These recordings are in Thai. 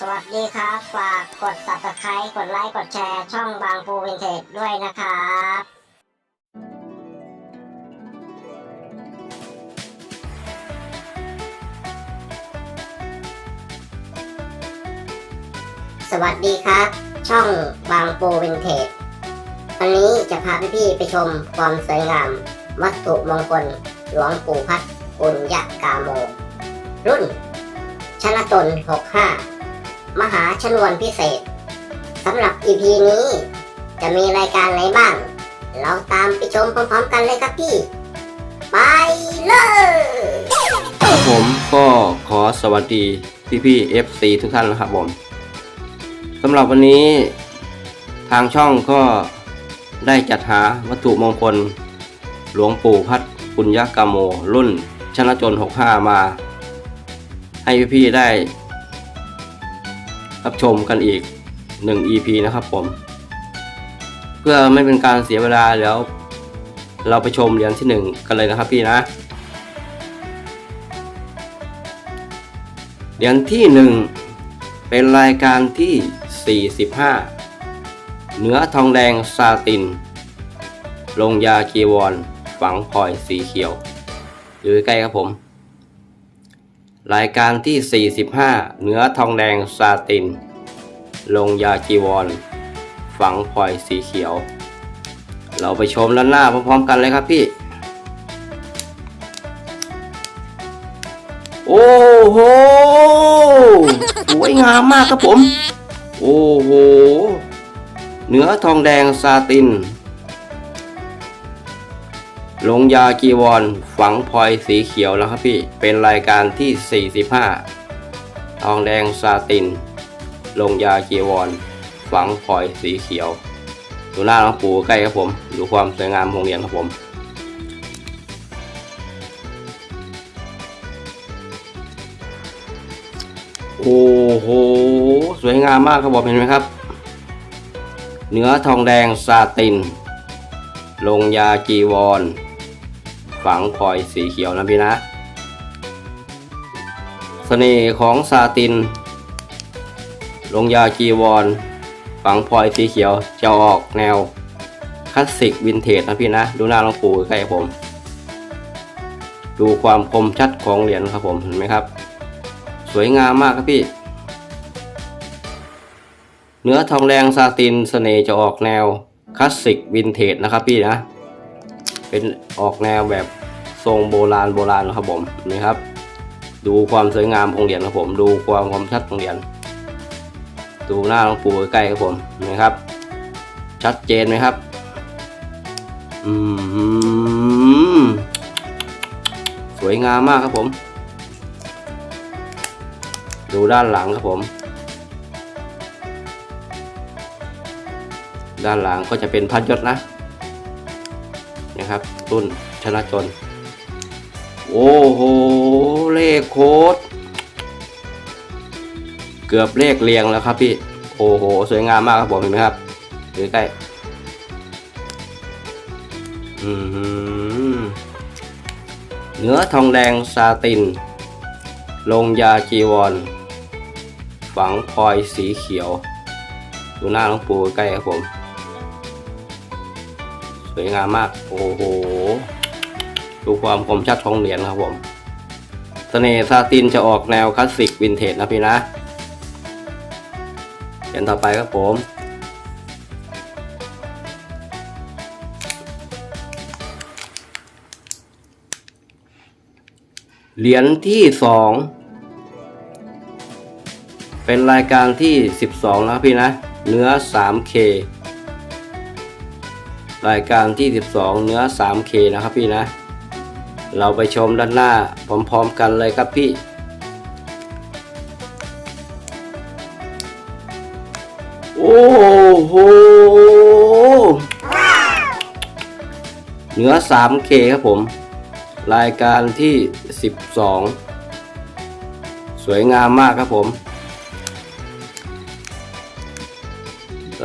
สวัสดีครับ ฝากกด subscribe กดไลค์ กดแชร์ ช่องบางปูวินเทจด้วยนะครับสวัสดีครับ ช่องบางปูวินเทจวันนี้จะพาพี่ๆไปชมความสวยงาม วัตถุมงคลหลวงปู่พัดปุญญากาโม รุ่นชนะตน 65 มหาชนวนพิเศษสำหรับ EP นี้ จะมีรายการอะไรบ้าง เราตามไปชมพร้อมๆกันเลยครับพี่ ไปเลยครับผมก็ขอสวัสดีพี่พี่ๆ FC ทุกท่านนะครับผมสำหรับวันนี้ทางช่องก็ได้จัดหาวัตถุมงคล หลวงปู่พัดปุญญกามโม รุ่นชนะจน 65 มา ให้พี่ๆได้ รับชมกันอีก 1 EP นะครับผม เพื่อไม่เป็นการเสียเวลาแล้ว เราไปชมเหรียญที่ 1 กันเลยนะครับพี่นะเหรียญที่ 1 เป็นรายการที่ 45 เนื้อทองแดงซาติน ลงยาจีวรฝังพลอยสีเขียว อยู่ใกล้ครับผม รายการที่ 45 เนื้อทองแดงซาติน ลงยาจีวร ฝังพลอยสีเขียว เราไปชมด้านหน้าพร้อมๆกันเลยครับพี่ โอ้โหสวยงามมากครับผม โอ้โห เนื้อทองแดงซาติน ลงยาจีวรฝังพลอยสีเขียวแล้วครับพี่ เป็นรายการที่ 45 ทองแดงซาติน ลงยาจีวรฝังพลอยสีเขียว ดูหน้าหลวงปู่ใกล้ครับผม ดูความสวยงามของเหรียญครับผม โอ้โห สวยงามมากครับผมเห็นไหมครับ เนื้อทองแดงซาติน ลงยาจีวร ฝังพลอยสีเขียวนะพี่นะเสน่ห์ของซาติน ลงยาจีวร ฝังพลอยสีเขียวจะออกแนวคลาสสิกวินเทจนะพี่นะ ดูหน้าหลวงปู่ใกล้ผม ดูความคมชัดของเหรียญครับผมเห็นไหมครับ สวยงามมากครับพี่ เนื้อทองแดงซาตินเสน่ห์จะออกแนวคลาสสิกวินเทจนะครับพี่นะ เป็นออกแนวแบบทรงโบราณโบราณครับผมนี่ครับ ดูความสวยงามของเหรียญครับผม ดูความคมชัดของเหรียญดูหน้าหลวงปู่ใกล้ครับผมนี่ครับ ชัดเจนไหมครับ อืมสวยงามมากครับผม ดูด้านหลังครับผม ด้านหลังก็จะเป็นพัดยศนะ นะครับรุ่นชนะจนโอ้โห เลขโค้ดเกือบเลขเรียงแล้วครับพี่ โอ้โห สวยงามมากครับผมเห็นไหมครับดูใกล้เนื้อทองแดงซาติน ลงยาจีวร ฝังพลอยสีเขียว ดูหน้าหลวงปู่ใกล้ครับผม สวยงามมาก โอ้โห ดูความคมชัดของเหรียญครับผมเสน่ห์ซาตินจะออกแนวคลาสสิกวินเทจนะพี่นะเหรียญต่อไปครับผมเหรียญที่สองเป็นรายการที่ 12 นะพี่นะ เนื้อ 3K รายการที่ 12 เนื้อ 3K นะครับพี่นะ เราไปชมด้านหน้าพร้อมๆกันเลยครับพี่โอ้โหเนื้อ 3K ครับผม รายการที่ 12 สวยงามมากครับผม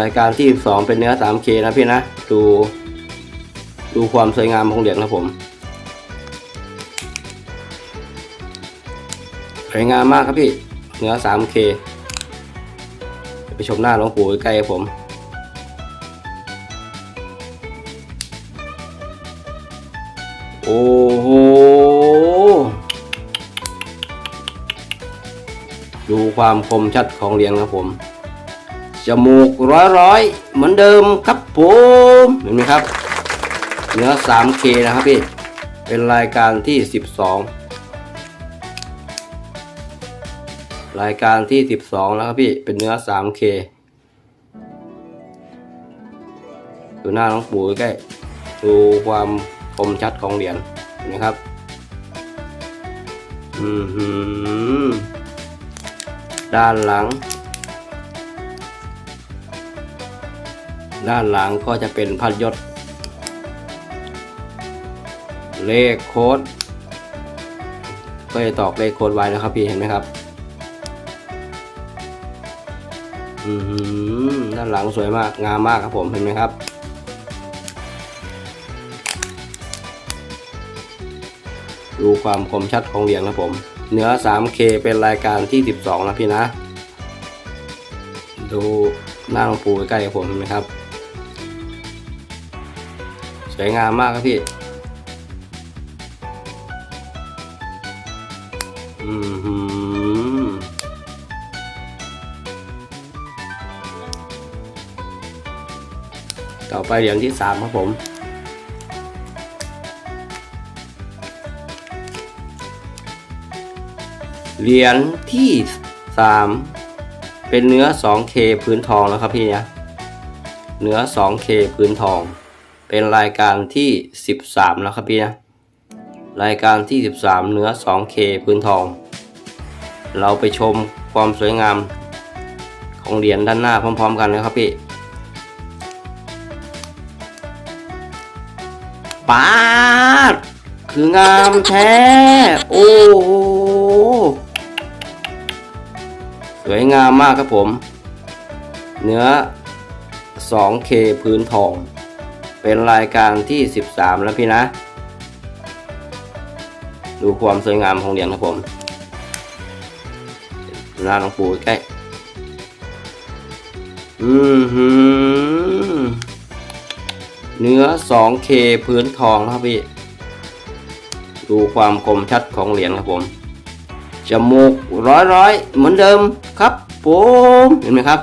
รายการที่2เป็นเนื้อ 3K นะพี่นะ ดู ดูความสวยงามของเหรียญครับผมสวยงามมากครับพี่ เนื้อ 3K ไปชมหน้าหลวงปู่ใกล้ผม โอ้โห ดูความคมชัดของเหรียญครับผม จมูกร้อยร้อยเหมือนเดิมครับผมเห็นไหมครับ เนื้อ 3K นะครับพี่ เป็นรายการที่ 12 รายการที่ 12 แล้วครับพี่ เป็นเนื้อ 3K ดูหน้าน้องปู่ใกล้ดูความคมชัดของเหรียญเห็นไหมครับ อือหือด้านหลัง ด้านหลังก็จะเป็นพัดยศ เลขโค้ด ก็จะตอกเลขโค้ดไว้นะครับพี่เห็นไหมครับอือหือด้านหลังสวยมากงามมากครับผมเห็นไหมครับ ดูความคมชัดของเหรียญครับผมเนื้อ 3K เป็นรายการที่ 12 นะพี่นะ ดูหน้าหลวงปู่ใกล้ๆผมเห็นไหมครับ สวยงามมากครับพี่ อือหือต่อไปเหรียญที่สามครับผมเหรียญที่สามเป็นเนื้อ 2K พื้นทองแล้วครับพี่เนี่ยเนื้อ 2K พื้นทอง เป็นรายการที่ 13 แล้วครับพี่นะรายการที่ 13 เนื้อ 2K พื้นทอง เราไปชมความสวยงามของเหรียญด้านหน้าพร้อมๆ กันนะครับพี่ปาดคืองามแท้ โอ้โหสวยงามมากครับผม เนื้อ 2K พื้นทอง เป็นรายการที่ 13 แล้วพี่นะ ดูความสวยงามของเหรียญครับผมหน้าหลวงปู่ใกล้ อือหือ เนื้อ 2K พื้นทองครับพี่ ดูความคมชัดของเหรียญครับผม จมูกร้อยร้อยเหมือนเดิมครับผม เห็นไหมครับ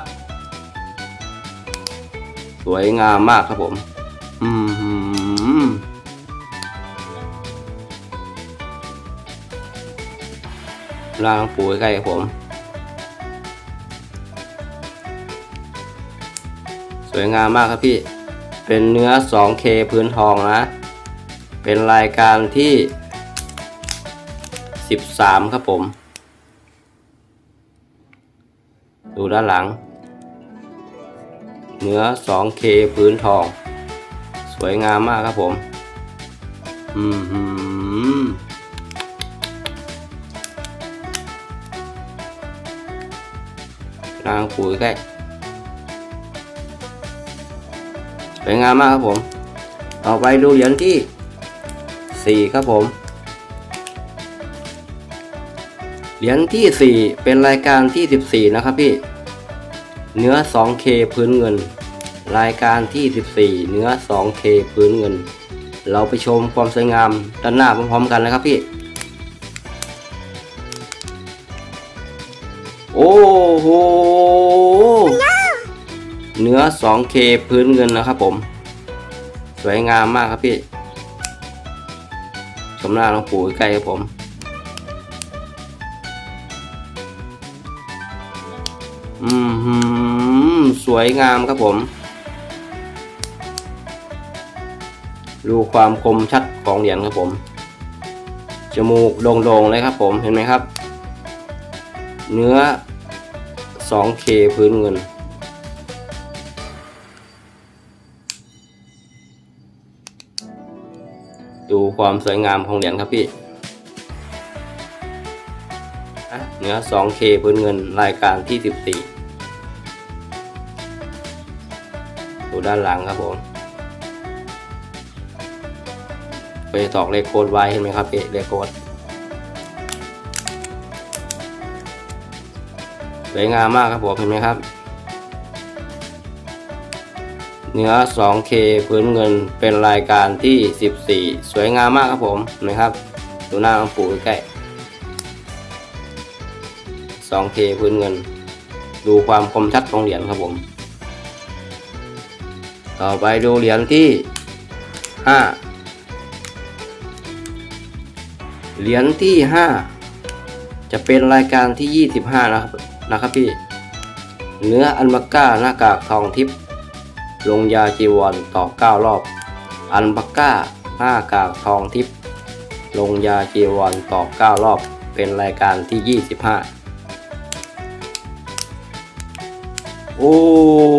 สวยงามมากครับผม อืมหือร่างปูใกล้ๆครับผม สวยงามมากครับพี่ เป็นเนื้อ 2K พื้นทองนะ เป็นรายการที่ 13 ครับผม ดูด้านหลัง เนื้อ 2K พื้นทอง สวยงามมากครับผม อืมนางปุ๋ยใกล้สวยงามมากครับผม ต่อไปดูเหรียญที่ 4 ครับผม เหรียญที่ 4 เป็นรายการที่ 14 นะครับพี่ เนื้อ 2K พื้นเงิน รายการที่ 14 เนื้อ 2K พื้นเงิน เราไปชมความสวยงามด้านหน้าพร้อมๆกันนะครับพี่ โอ้โห เนื้อ 2K พื้นเงินนะครับผม สวยงามมากครับพี่ ชมหน้าหลวงปู่ใกล้ครับผมอืมสวยงามครับผม ดูความคมชัดของเหรียญครับผม จมูกโด่งๆเลยครับผมเห็นไหมครับ เนื้อ 2K พื้นเงิน ดูความสวยงามของเหรียญครับพี่เนื้อ 2K พื้นเงินรายการที่ 14 ดูด้านหลังครับผม ไปตอกเลขโค้ดไว้เห็นไหมครับพี่เลขโค้ดสวยงามมากครับผมเห็นไหมครับเนื้อ 2K พื้นเงินเป็นรายการที่ 14 สวยงามมากครับผมนะครับ ดูหน้าหลวงปู่ใกล้ 2K พื้นเงิน ดูความคมชัดของเหรียญครับผม ต่อไปดูเหรียญที่ 5 เหรียญที่ 5 จะเป็นรายการที่ 25 นะครับนะครับพี่ เนื้ออันมาก้าหน้ากากทองทิพย์ลงยาจีวรต่อ 9 รอบ อันบักก้าหน้ากากทองทิพย์ลงยาจีวรต่อ 9 รอบ เป็นรายการที่ 25 โอ้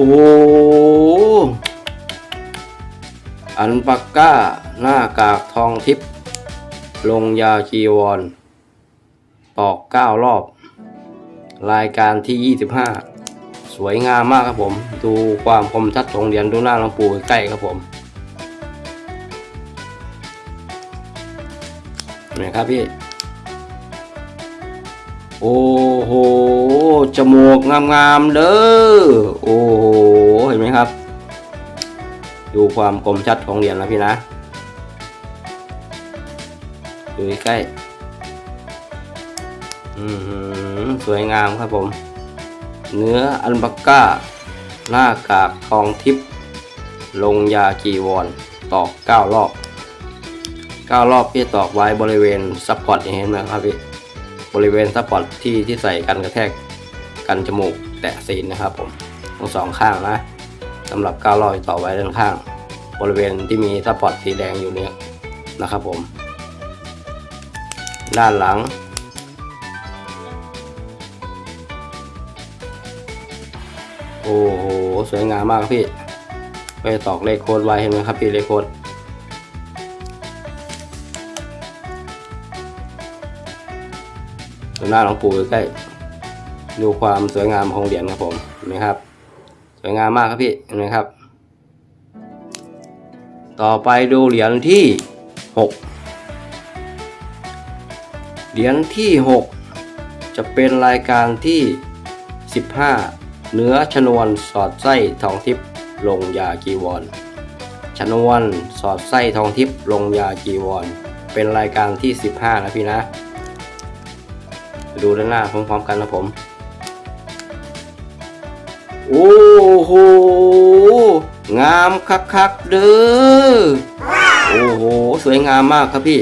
โหอันปักก้าหน้ากากทองทิพย์ ลงยาจีวร ตอกเก้ารอบ รายการที่ 25 สวยงามมากครับผม ดูความคมชัดของเหรียญดูหน้าหลวงปู่ใกล้ครับผมนี่ครับพี่ โอ้โห จมูกงามๆเด้อ โอ้โห เห็นไหมครับ ดูความคมชัดของเหรียญนะพี่นะ ดูใกล้อือหือสวยงามครับผม เนื้ออันบักก้า หน้ากากทองทิพย์ลงยาจีวรตอกเก้ารอบเก้ารอบพี่ตอกไว้บริเวณซัพพอร์ตเห็นไหมครับพี่บริเวณซัพพอร์ตที่ที่ใส่กันกระแทกกันจมูกแตะซีนนะครับผมทั้งสองข้างนะสำหรับเก้ารอบต่อไว้ด้านข้าง บริเวณที่มีซัพพอร์ตสีแดงอยู่เนี้ยนะครับผม ด้านหลัง โอ้โห สวยงามมากพี่ ไปตอกเลขโค้ดไว้เห็นไหมครับพี่เลขโค้ดดูหน้าหลวงปู่ใกล้ ดูความสวยงามของเหรียญครับผมเห็นไหมครับ สวยงามมากครับพี่เห็นไหมครับ ต่อไปดูเหรียญที่ 6 เหรียญที่ 6 จะเป็นรายการที่ 15 เนื้อชนวนสอดไส้ทองทิพย์ลงยาจีวร ชนวนสอดไส้ทองทิพย์ลงยาจีวร เป็นรายการที่ 15 นะพี่นะ ดูด้านหน้าพร้อมๆกันนะผม โอ้โห งามคักๆเด้อ โอ้โห สวยงามมากครับพี่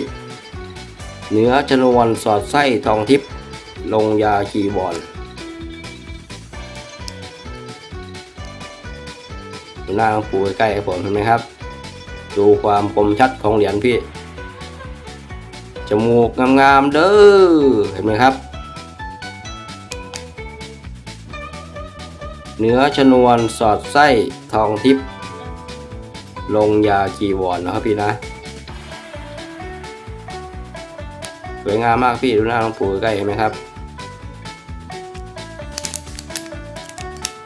เนื้อชนวนสอดไส้ทองทิพย์ลงยาจีวรดูหน้างปูใกล้ผมเห็นไหมครับ ดูความคมชัดของเหรียญพี่ จมูกงามๆเด้อเห็นไหมครับ เนื้อชนวนสอดไส้ทองทิพย์ลงยาจีวรนะครับพี่นะ สวยงามมากพี่ดูหน้าหลวงปู่ใกล้เห็นไหมครับ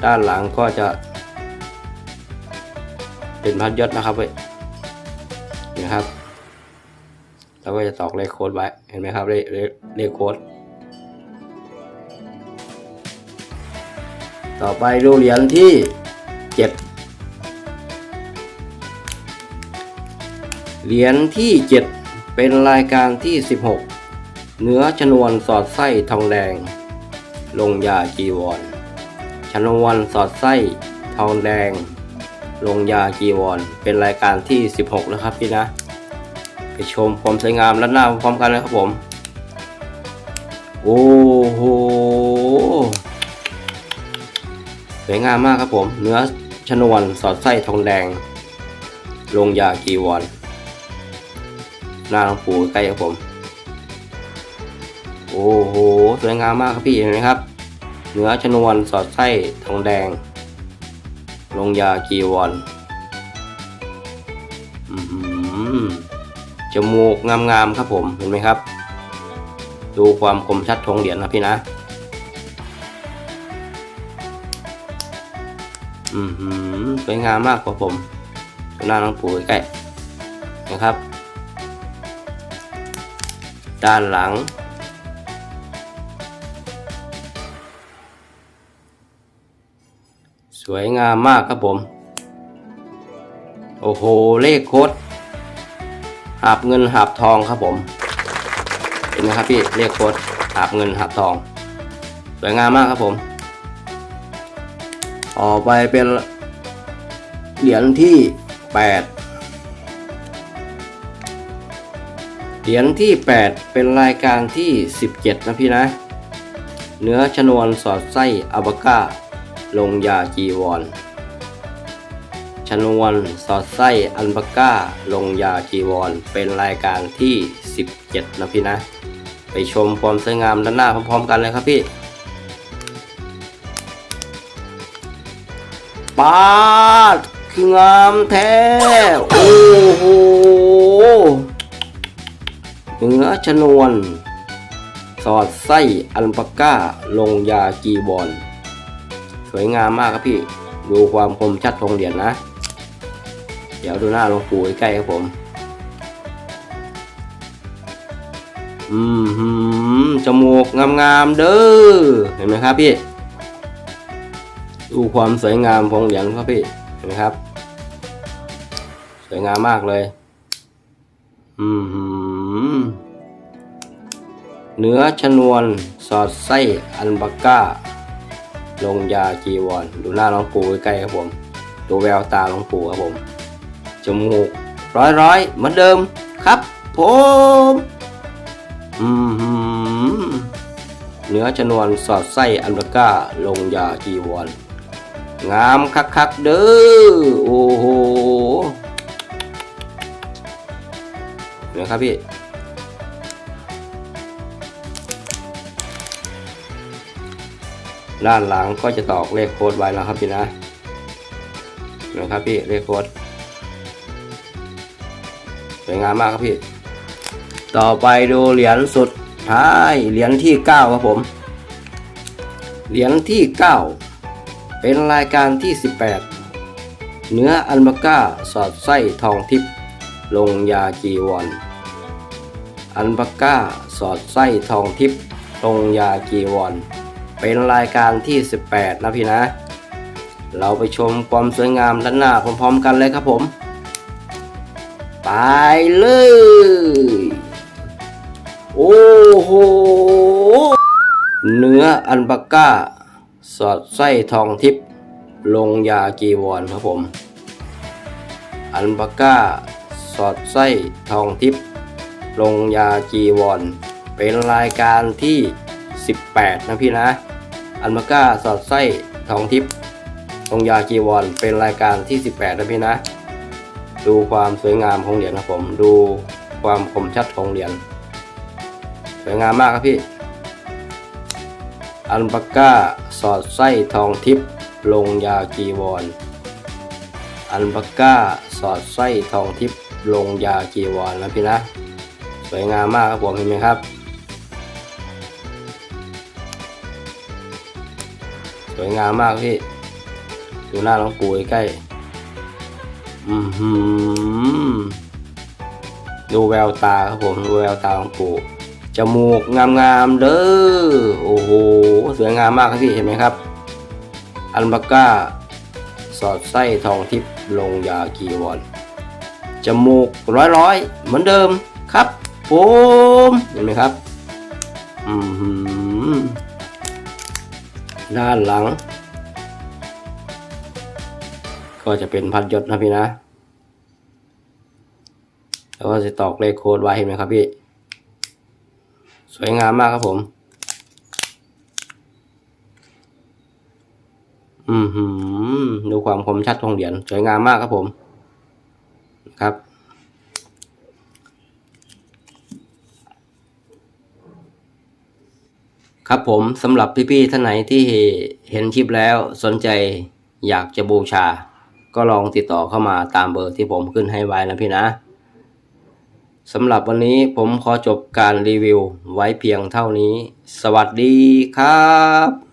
ด้านหลังก็จะ เป็นพัดยศนะครับเว้ยนะครับเราก็จะตอกเลขโค้ดไว้เห็นไหมครับเลขเลขโค้ดต่อไปดูเหรียญที่เจ็ดเหรียญที่เจ็ดเป็นรายการที่16 เนื้อชนวนสอดไส้ทองแดง ลงยาจีวร ชนวนสอดไส้ทองแดง ลงยาจีวร เป็นรายการที่ 16นะครับพี่นะ ไปชมความสวยงามและหน้าพร้อมกันนะครับผม โอ้โหสวยงามมากครับผม เนื้อชนวนสอดไส้ทองแดง ลงยากีวรหน้าหลวงปู่ใกล้ครับผม อ้โห สวยงามมากครับพี่เห็นไหมครับ เนื้อชนวนสอดไส้ทองแดง ลงยากีวอือหือจมูกงามๆครับผมเห็นไหมครับ ดูความคมชัดของเหรียญนะพี่นะ อือหือสวยงามมากครับผมหน้าน้องปู่ใกล้นะครับ ด้านหลัง วยงามมากครับผม โอ้โห เลขโคดหาบเงินหาบทองครับผม เห็นไหมครับพี่เลขโคดหาบเงินหาบทอง สวยงามมากครับผมต่อไปเป็นเหรียญที่แปดเหรียญที่ 8 เป็นรายการที่ 17 นะพี่นะ เนื้อชนวนสอดไส้อัลบาก้า ลงยาจีวร ชนวนสอดไส้อัลบาก้า ลงยาจีวร เป็นรายการที่ 17 นะพี่นะ ไปชมความสวยงามด้านหน้าพร้อมๆกันเลยครับพี่ปาดคืองามแท้ โอ้โหเนื้อชนวน สอดไส้อัลปาก้า ลงยาจีบอล สวยงามมากครับพี่ ดูความคมชัดของเหรียญนะ เดี๋ยวดูหน้าหลวงปู่ใกล้ครับผม อืมหืมจมูกงามๆเด้อ เห็นไหมครับพี่ ดูความสวยงามของเหรียญครับพี่ เห็นไหมครับ สวยงามมากเลย อืมหืมเนื้อชนวนสอดไส้อัลบาก้า ลงยาจีวร ดูหน้าน้องปู่ใกล้ๆครับผม ดูแววตาน้องปู่ครับผม จมูกร้อยร้อยๆเหมือนเดิมครับผมอืมเนื้อชนวนสอดไส้อัลบก้าลงยาจีวร งามคักๆเด้อโอ้โหเห็นะครับพี่ ด้านหลังก็จะตอกเลขโค้ดไว้นะครับพี่นะเห็นะครับพี่เลขโค้ดสวยงามมากครับพี่ ต่อไปดูเหรียญสุดท้ายเหรียญที่ 9 ครับผม เหรียญที่ 9 เป็นรายการที่ 18 เนื้ออัลบาก้าสอดไส้ทองทิพย์ลงยาจีวรอัลบาก้าสอดไส้ทองทิพย์ลงยาจีวร เป็นรายการที่ 18 นะพี่นะ เราไปชมความสวยงามด้านหน้าพร้อมๆกันเลยครับผม ไปเลย โอ้โห เนื้ออัลบาก้า สอดไส้ทองทิพย์ลงยาจีวรครับผม อัลบาก้า สอดไส้ทองทิพย์ลงยาจีวร เป็นรายการที่ 18 นะพี่นะ อัลบาก้าสอดไส้ทองทิพย์ลงยาจีวรเป็นรายการที่ 18 นะพี่นะ ดูความสวยงามของเหรียญครับผม ดูความคมชัดของเหรียญ สวยงามมากครับพี่ อัลปาก้าสอดไส้ทองทิพย์ลงยากีวรอัลปาก้าสอดไส้ทองทิพย์ลงยากีวรนะพี่นะ สวยงามมากครับผมเห็นไหมครับ วยงามมากพี่ดูหน้าน้องปูใกล้อือหือดูแววตาครับผมดูแววตาของปู่จมูกงามๆเด้อโอ้โหสวยงามมากครับพี่เห็นไหมครับ อัลบาก้า สอดไส้ทองทิพย์ลงยากีวอนจมูกร้อยๆ เหมือนเดิมครับผมเห็นไหมครับ อือหือ ด้านหลัง ก็จะเป็นพัดยศนะพี่นะ แล้วก็จะตอกเลขโค้ดไว้เห็นไหมครับพี่ สวยงามมากครับผม อืมดูความคมชัดของเหรียญสวยงามมากครับผม ครับ ครับผมสำหรับพี่ๆท่านไหนที่เห็นคลิปแล้วสนใจอยากจะบูชา ก็ลองติดต่อเข้ามาตามเบอร์ที่ผมขึ้นให้ไว้นะพี่นะสำหรับวันนี้ผมขอจบการรีวิวไว้เพียงเท่านี้ สวัสดีครับ